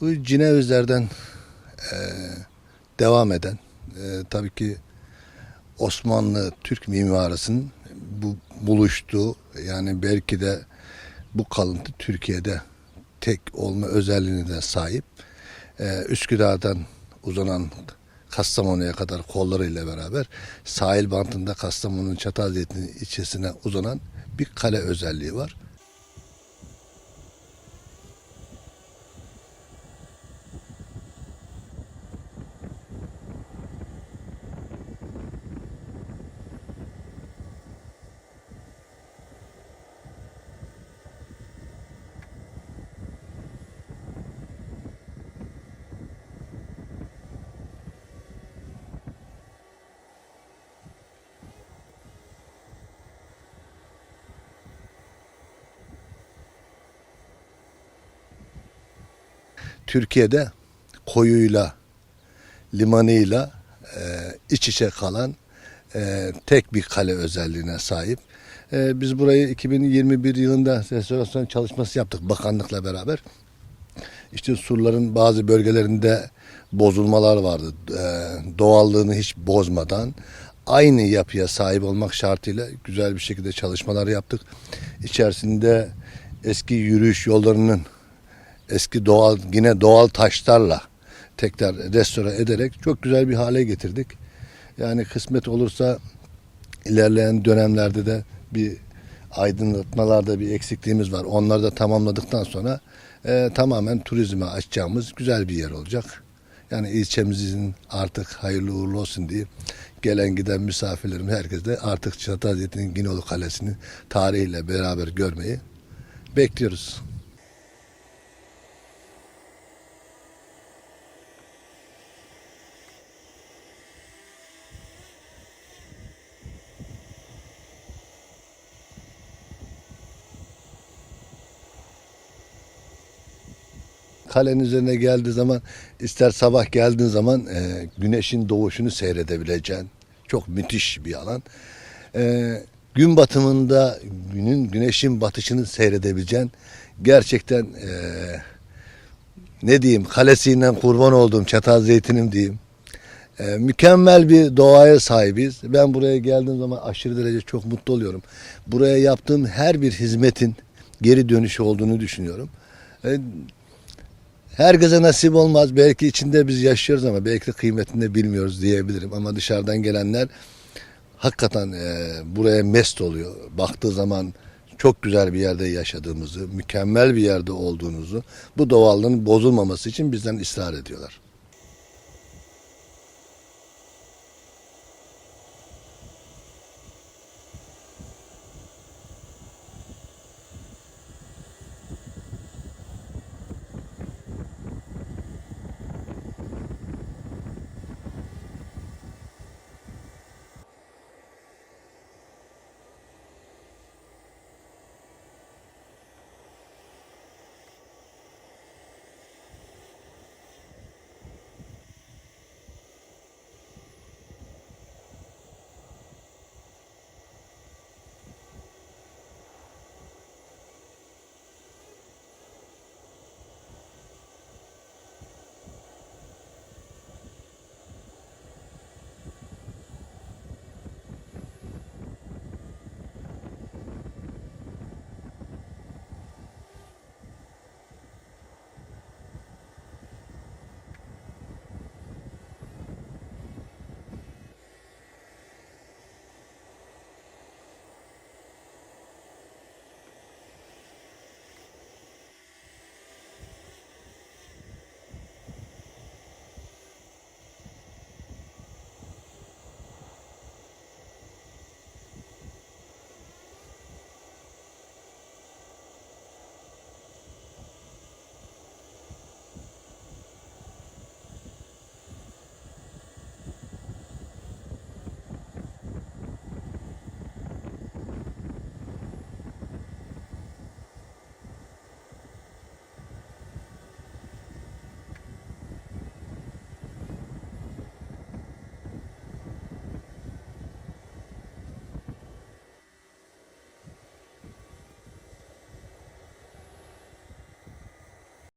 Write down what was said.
Bu Cinevizlerden e, devam eden e, tabii ki Osmanlı Türk mimarısının bu buluştuğu yani belki de bu kalıntı Türkiye'de tek olma özelliğine de sahip. E, Üsküdar'dan uzanan Kastamonu'ya kadar kollarıyla beraber sahil bantında Kastamonu'nun Çatalzeytin ilçesine uzanan bir kale özelliği var. Türkiye'de koyuyla, limanıyla e, iç içe kalan e, tek bir kale özelliğine sahip. E, biz burayı 2021 yılında restorasyon çalışması yaptık bakanlıkla beraber. İşte surların bazı bölgelerinde bozulmalar vardı. E, doğallığını hiç bozmadan aynı yapıya sahip olmak şartıyla güzel bir şekilde çalışmalar yaptık. İçerisinde eski yürüyüş yollarının eski doğal yine doğal taşlarla tekrar restore ederek çok güzel bir hale getirdik. Yani kısmet olursa ilerleyen dönemlerde de bir aydınlatmalarda bir eksikliğimiz var. Onları da tamamladıktan sonra e, tamamen turizme açacağımız güzel bir yer olacak. Yani ilçemizin artık hayırlı uğurlu olsun diye gelen giden misafirlerim herkes de artık Çatalhöyük'ün Ginoğlu Kalesi'ni tarihiyle beraber görmeyi bekliyoruz. Kalenin üzerine geldiği zaman ister sabah geldiğin zaman e, güneşin doğuşunu seyredebileceğin çok müthiş bir alan. E, gün batımında günün güneşin batışını seyredebileceğin gerçekten e, ne diyeyim kalesiyle kurban olduğum çatal zeytinim diyeyim. E, mükemmel bir doğaya sahibiz. Ben buraya geldiğim zaman aşırı derece çok mutlu oluyorum. Buraya yaptığım her bir hizmetin geri dönüşü olduğunu düşünüyorum. E, Herkese nasip olmaz. Belki içinde biz yaşıyoruz ama belki de kıymetini bilmiyoruz diyebilirim. Ama dışarıdan gelenler hakikaten e, buraya mest oluyor. Baktığı zaman çok güzel bir yerde yaşadığımızı, mükemmel bir yerde olduğunuzu, bu doğallığın bozulmaması için bizden ısrar ediyorlar.